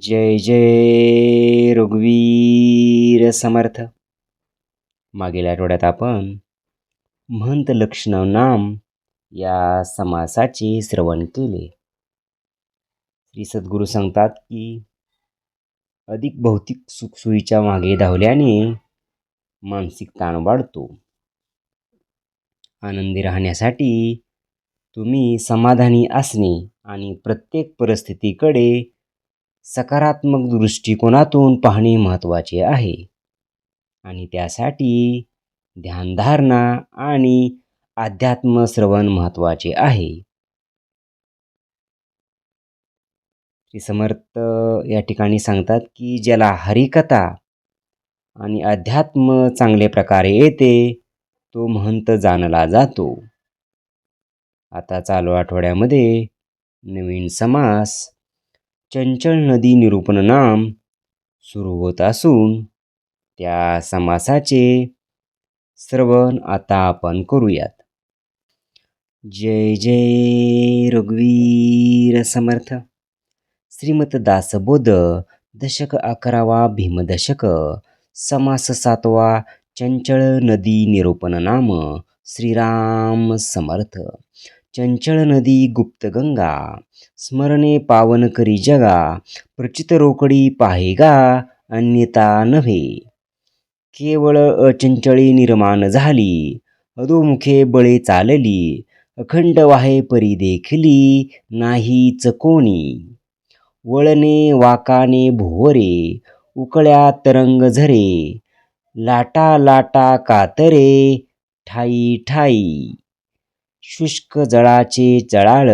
जय जय रघुवीर समर्थ. मागील आठवड्यात आपण महंत लक्ष्मण नाम या समासाचे श्रवण केले. श्री सद्गुरू सांगतात की अधिक भौतिक सुखसुईच्या मागे धावल्याने मानसिक ताण वाढतो. आनंदी राहण्यासाठी तुम्ही समाधानी असणे आणि प्रत्येक परिस्थितीकडे सकारात्मक दृष्टिकोनातून पाहणे महत्त्वाचे आहे. आणि त्यासाठी ध्यानधारणा आणि अध्यात्म श्रवण महत्त्वाचे आहे. श्री समर्थ या ठिकाणी सांगतात की ज्याला हरिकथा आणि अध्यात्म चांगल्या प्रकारे येते तो महंत जाणला जातो. आता चालू आठवड्यामध्ये नवीन समास चंचल नदी निरूपण नाम सुरू होत असून त्या समासाचे श्रवण आता आपण करूयात. जय जय रघुवीर समर्थ. श्रीमत दासबोध दशक अकरावा भीमदशक समास सातवा चंचळ नदी निरूपण नाम श्रीराम समर्थ. चंचळ नदी गुप्तगंगा स्मरणे पावन करी जगा प्रचित रोकडी पाहेगा अन्यता नव्हे. केवळ अचंचळी निर्माण झाली अधोमुखे बळे चालली अखंड वाहे परी देखली नाही कोणी. वळणे वाकाने भोवरे उकळ्या तरंग झरे लाटा लाटा कातरे ठाई ठाई. शुष्क जळाचे चळाळ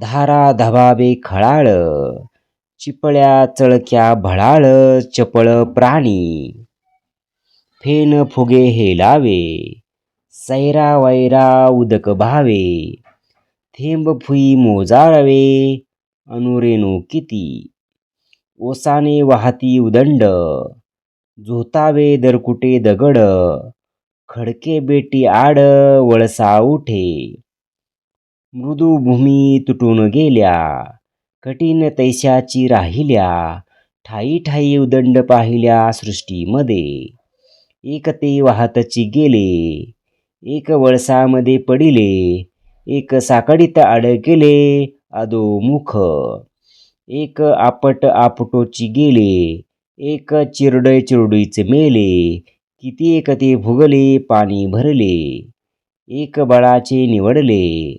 धारा धबाबे खळाळ चिपळ्या चळक्या भळाळ चपळ प्राणी. फेन फुगे हेलावे सैरा वैरा उदक भावे थेंब फुई मोजाळवे अनुरेणू किती. ओसाने वाहती उदंड झोतावे दरकुटे दगड खडके बेटी आड वळसा उठे. मृदू भूमी तुटून गेल्या. कठीण तैशाची राहिल्या. ठाई ठाई उदंड पाहिल्या सृष्टीमध्ये. एक ते वाहतची गेले. एक वळसामध्ये पडिले. एक साकडीत अडकले अधोमुख एक आपट आपटोची गेले. एक चिरडय चिरडीच मेले. किती एक ते भुगले पाणी भरले. एक बळाचे निवडले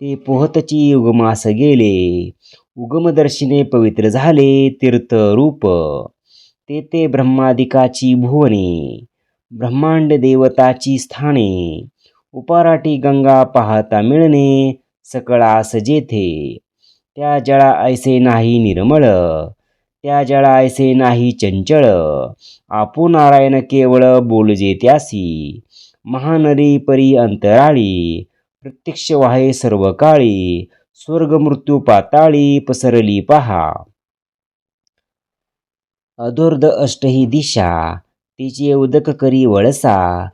ते पोहतची उगमास गेले. उगमदर्शिने पवित्र झाले तीर्थरूप. ते ते ब्रह्मादिकाची भुवने ब्रह्मांड देवताची स्थाने. उपाराटी गंगा पाहता मिळणे सकळास जेथे. त्या जळा ऐसे नाही निर्मळ. त्या जळायसे नाही चंचळ. आपू नारायण केवळ बोलजे त्यासी. महानरी परी अंतराळी. प्रत्यक्ष वाहे सर्व काळी. स्वर्ग मृत्यू पाताळी पसरली पहा. अधोर्ध अष्टही दिशा. तिचे उदक करी वळसा.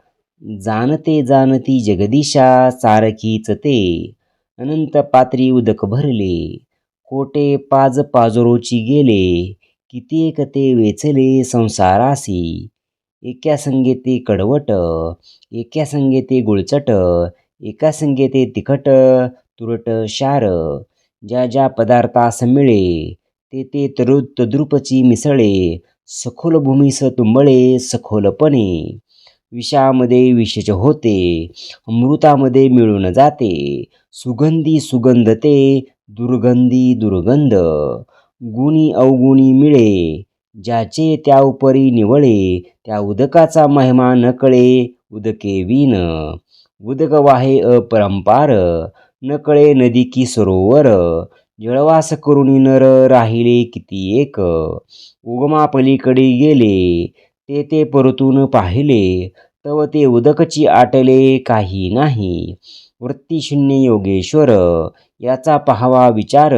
जाणते जाणती जगदिशा सारखीच ते. अनंत पात्री उदक भरले. कोटे पाज पाजरोची गेले. कित्येक ते वेचले संसारासी एका संगेते कडवट एका संगेते गुळचट एका संगेते तिखट तुरट शार ज्या ज्या पदार्थास मिळे ते ते तरु तद्रुपची मिसळे सखोल भूमीस तुंबळे सखोलपणे. विषामध्ये विषच होते अमृतामध्ये मिळून जाते. सुगंधी सुगंधते दुर्गंधी दुर्गंध. गुणी अवगुणी मिळे. ज्याचे त्या उपरी निवळे त्या उदकाचा महिमा नकळे उदके विन उदक वाहे अपरंपार नकळे नदी की सरोवर. जळवास करुणी नर राहिले किती एक. उगमापलीकडे गेले ते ते परतून पाहिले. तव ते उदकची आटले काही नाही. वृत्तीशून्य योगेश्वर याचा पहावा विचार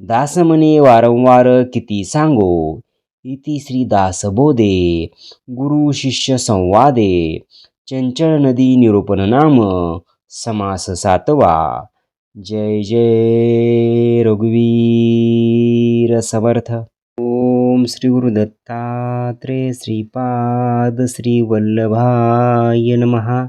दासमने वारंवार किती सांगो. इति श्री दासबोधे गुरु शिष्य संवादे चंचल नदी निरूपण नाम समास सातवा. जय जय रघुवीर समर्थ. ओम श्री गुरुदत्तात्रे श्रीपाद श्रीवल्लभाय महा नमः.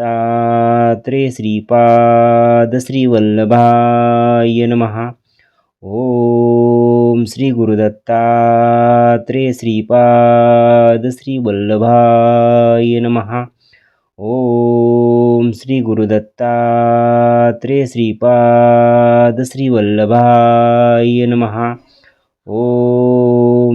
दत्तात्रे श्रीपादश्रीवल्लभाय नमः। ॐ श्रीगुरुदत्तात्रे श्रीपादश्रीवल्लभाय नमः। ॐ श्रीगुरुदत्तात्रे श्रीपादश्रीवल्लभाय नमः। ॐ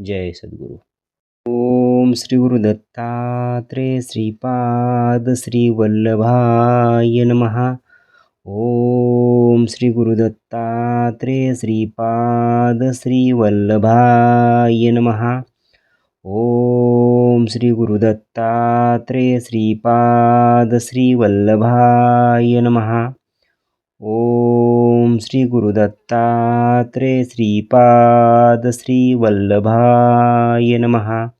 जय सद्गुरु। ओम श्री श्री गुरुदत्तात्रेय श्रीपाद श्री वल्लभाय नमहा ओम श्री गुरुदत्तात्रेय श्रीपाद श्री वल्लभाय नमहा ओम श्री गुरुदत्तात्रेय श्रीपाद श्री वल्लभाय नमः। ओम श्री गुरुदत्तात्रे श्रीपाद श्री वल्लभाय नमः।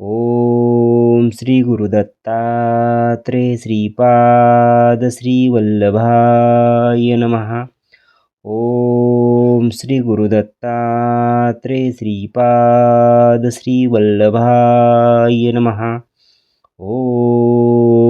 ओम श्री गुरुदत्तात्रे श्रीपाद श्री वल्लभाय नमः। ओम श्री गुरुदत्तात्रे श्रीपाद श्री वल्लभाय नमः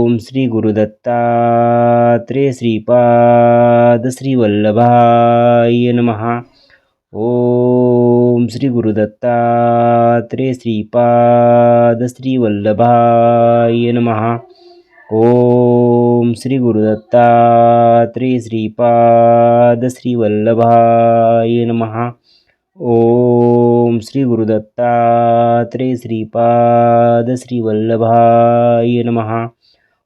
ओम श्री गुरुदत्तात्रेय श्रीपाद श्री वल्लभाय नमः। ओम श्री गुरुदत्तात्रेय श्रीपाद श्री वल्लभाय नमः। ओम श्री गुरुदत्तात्रेय श्रीपाद श्री वल्लभाय नमः। ओम श्री गुरुदत्तात्रेय श्रीपाद श्री वल्लभाय नमः।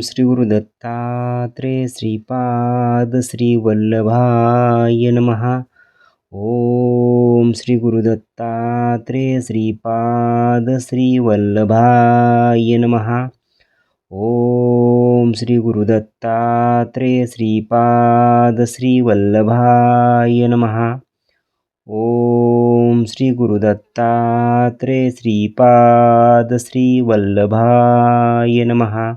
श्री गुरुदत्तात्रेय श्रीपाद श्रीवल्लभाय नमहा ॐ ओम श्री गुरुदत्तात्रेय श्रीपाद श्रीवल्लभाय नमः। ओम श्री श्रीपाद श्रीवल्लभाय नमः। ओम श्री श्रीपाद श्रीवल्लभाय नमः।